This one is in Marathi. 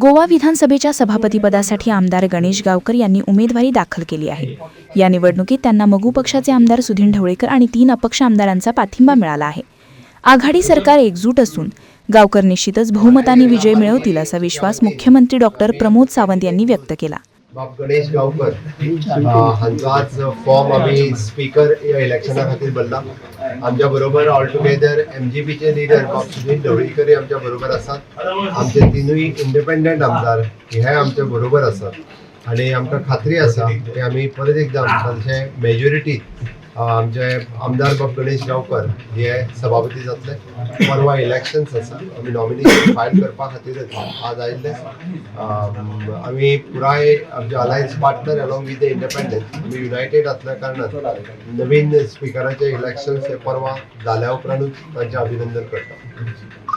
गोवा विधानसभेच्या सभापतीपदासाठी आमदार गणेश गावकर यांनी उमेदवारी दाखल केली आहे. या निवडणुकीत त्यांना मगू पक्षाचे आमदार सुधीन ढवळेकर आणि तीन अपक्ष आमदारांचा पाठिंबा मिळाला आहे. आघाडी सरकार एकजूट असून गावकर निश्चितच बहुमताने विजय मिळवतील असा विश्वास मुख्यमंत्री डॉक्टर प्रमोद सावंत यांनी व्यक्त केला. बाब गणेश गांवकर. अ, आज फॉर्म आमी स्पीकर या इलेक्शना खातीर भरला आमच्या बरोबर ऑल टुगेदर एम जी पीचे लिडर बाब सुनील ढवळीकर आमच्या बरोबर आसात. आमचे तिनूय इंडिपेंडंट आमदार हे आमच्या बरोबर आसात. आणि आमकां खात्री आसा की आमी परत एकदा आमचे मेजॉरिटी आमचे आमदार बाब गणेश गांवकर हे सभापती जातले परवा इलेक्शन्स आसा आमी नॉमिनेशन फायल करपा खातीरच आज आयिल्ले. आमी पुराय आमचे alliance partner along with the independent आमी युनायटेड आसल्या कारणान नवीन स्पिकराचे इलेक्शन्स हे परवा जाल्या उपरांतूच तांचे अभिनंदन करता.